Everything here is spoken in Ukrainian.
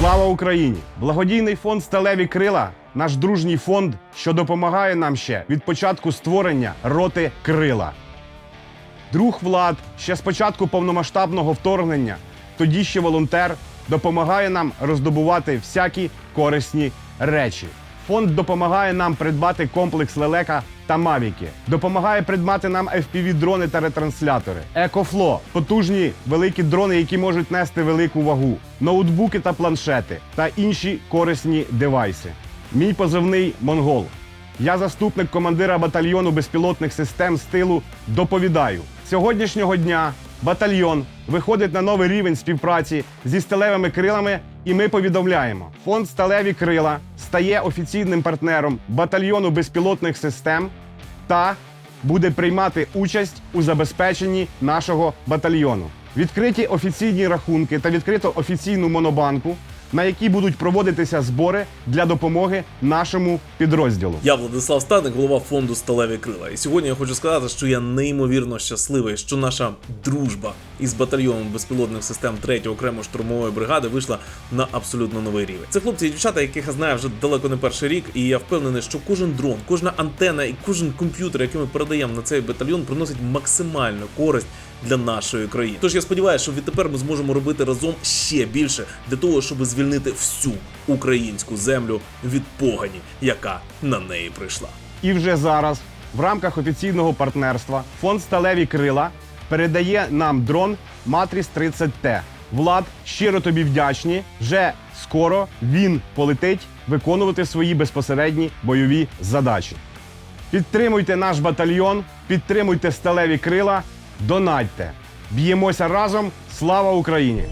Слава Україні! Благодійний фонд Сталеві крила наш дружній фонд, що допомагає нам ще від початку створення роти крила. Друг Влад ще з початку повномасштабного вторгнення, тоді ще волонтер, допомагає нам роздобувати всякі корисні речі. Фонд допомагає нам придбати комплекс лелека та мавіки, допомагає придбати нам FPV-дрони та ретранслятори, Екофло потужні великі дрони, які можуть нести велику вагу, ноутбуки та планшети та інші корисні девайси. Мій позивний Монгол. Я заступник командира батальйону безпілотних систем з тилу. Доповідаю сьогоднішнього дня. Батальйон виходить на новий рівень співпраці зі сталевими крилами, і ми повідомляємо: фонд Сталеві крила стає офіційним партнером батальйону безпілотних систем та буде приймати участь у забезпеченні нашого батальйону. Відкриті офіційні рахунки та відкрито офіційну монобанку, на якій будуть проводитися збори для допомоги нашому підрозділу. Я Владислав Стадник, голова фонду Сталеві крила. І сьогодні я хочу сказати, що я неймовірно щасливий, що наша дружба із батальйоном безпілотних систем 3-ї окремої штурмової бригади вийшла на абсолютно новий рівень. Це хлопці і дівчата, яких я знаю вже далеко не перший рік, і я впевнений, що кожен дрон, кожна антена і кожен комп'ютер, який ми передаємо на цей батальйон, приносить максимальну користь для нашої країни. Тож я сподіваюся, що відтепер ми зможемо робити разом ще більше для того, щоб звільнити всю українську землю від погані, яка на неї прийшла. І вже зараз, в рамках офіційного партнерства, фонд Сталеві крила передає нам дрон Матріс 30Т. Влад, щиро тобі вдячні. Вже скоро він полетить виконувати свої безпосередні бойові задачі. Підтримуйте наш батальйон, підтримуйте сталеві крила, донатьте. Б'ємося разом. Слава Україні!